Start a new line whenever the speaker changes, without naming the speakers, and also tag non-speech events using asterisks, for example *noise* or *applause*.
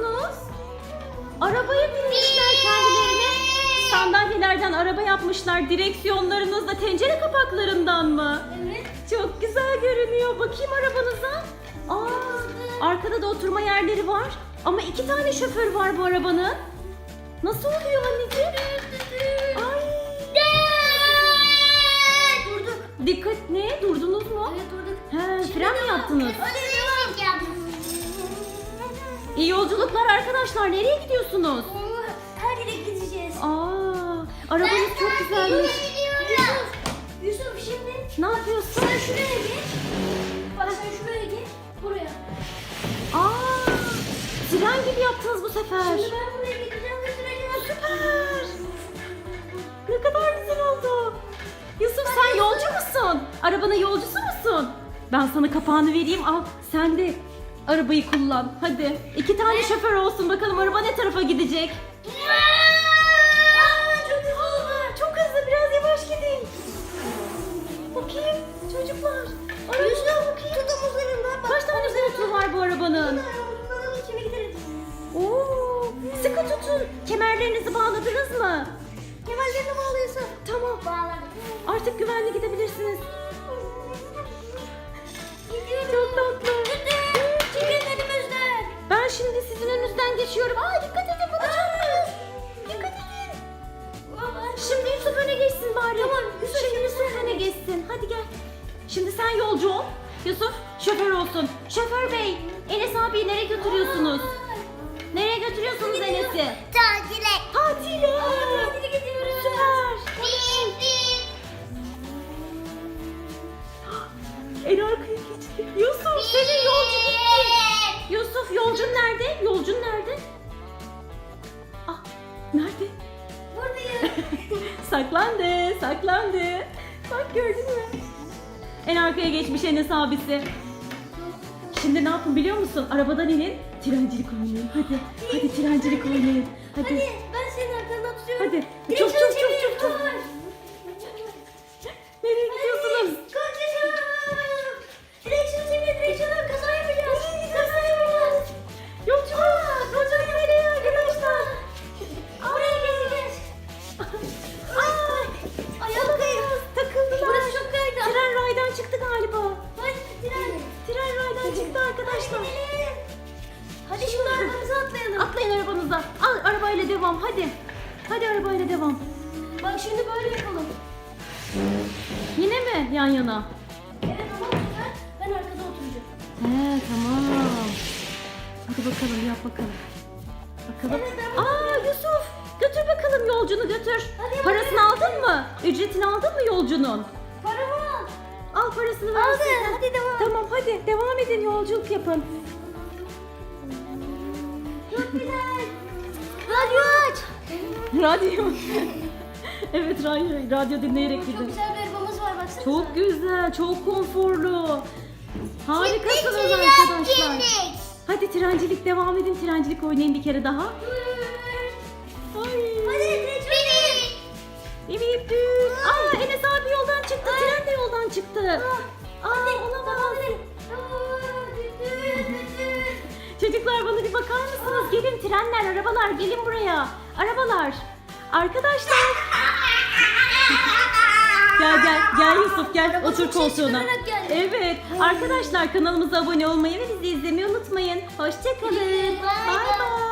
musunuz? Arabaya binmişler kendilerine. Sandalyelerden araba yapmışlar. Direksiyonlarınız da tencere kapaklarından mı?
Evet.
Çok güzel görünüyor. Bakayım arabanıza. Aa, arkada da oturma yerleri var. Ama iki tane şoför var bu arabanın. Nasıl oluyor anneciğim? Ay.
Durduk.
Dikkat ne? Durdunuz mu?
Evet durduk.
He, fren mi yaptınız?
Devam.
İyi yolculuklar arkadaşlar. Nereye gidiyorsunuz?
Her yere gideceğiz.
Aa, arabanız çok güzelmiş.
Yusuf, Yusuf şimdi
Ne yapıyorsun?
sen şuraya geç. Bak sen şuraya geç. Buraya.
Aa, tren gibi yaptınız bu sefer.
Şimdi ben buraya gideceğim götüreceğim.
Süper. Ne kadar güzel oldu. Yusuf sen yolcu musun? Arabanın yolcusu musun? Ben sana kapağını vereyim al. Sen de arabayı kullan. Hadi. İki tane şoför olsun bakalım araba ne tarafa gidecek.
Aa, çok hızlı.
Çok hızlı biraz yavaş gidin. Bakayım çocuklar. Arabaya bakayım.
Tut omuzlarından bak.
Kaç tane koltuğu var bu arabanın?
Omuzlarının içine gideriz.
Oo, sıkı tutun. Kemerlerinizi bağladınız mı?
Kemerlerini bağlıyorsun.
Tamam.
Bağladım.
Artık güvenli gidebilirsiniz. Şimdi sizin önünüzden geçiyorum. Aa dikkat edin bana çarpmayın. Dikkat edin. Şimdi Yusuf öne geçsin bari. Tamam. Şimdi Yusuf öne geçsin. Hadi gel. Şimdi sen yolcu ol. Yusuf şoför olsun. Şoför bey, Enes abiyi nereye götürüyorsunuz? Nereye götürüyorsunuz Enes'i?
Tatile.
Tatile.
Tatile gidiyoruz.
Süper.
Bip *gasps* bip.
En arkaya geçti. Yusuf senin yolcu. Yusuf yolcun nerede? Yolcun nerede? Ah nerede?
Buradayım. *laughs*
saklandı, saklandı. Bak gördün mü? En arkaya geçmiş Enes abisi. Şimdi ne yapın biliyor musun? Arabadan inin, trencilik oynayın. Hadi, hadi trencilik oynayın. Hadi,
Hadi ben senin arkandan tutuyorum.
hadi. Çok çok çok çok çok. Arabanıza. Al arabayla devam hadi. Hadi arabayla devam.
Bak şimdi böyle yapalım.
Yine mi yan yana?
Evet ama bu sefer ben arkada oturacağım.
He tamam. Hadi bakalım yap bakalım. Bakalım.
Evet, ben
Aa Yusuf götür bakalım yolcunu götür.
Hadi
Parasını aldın mı? Ücretini aldın mı yolcunun?
Paramı al.
Al parasını
Aldı.
versin.
Hadi devam.
Tamam hadi devam edin yolculuk yapın.
Çok güzel. Radyo aç.
Radyo. *laughs* evet radyo, radyo dinleyerek
Çok
gidin.
güzel bir arabamız var baksana.
Çok güzel, çok konforlu. Harikasınız arkadaşlar. Hadi trencilik devam edin. Trencilik oynayın bir kere daha. Gelin trenler, arabalar gelin buraya. Arabalar. Arkadaşlar. Gel gel gel Yusuf gel
Araba
otur koltuğuna. Evet arkadaşlar kanalımıza abone olmayı ve bizi izlemeyi unutmayın. Hoşçakalın.
Bye.
Bay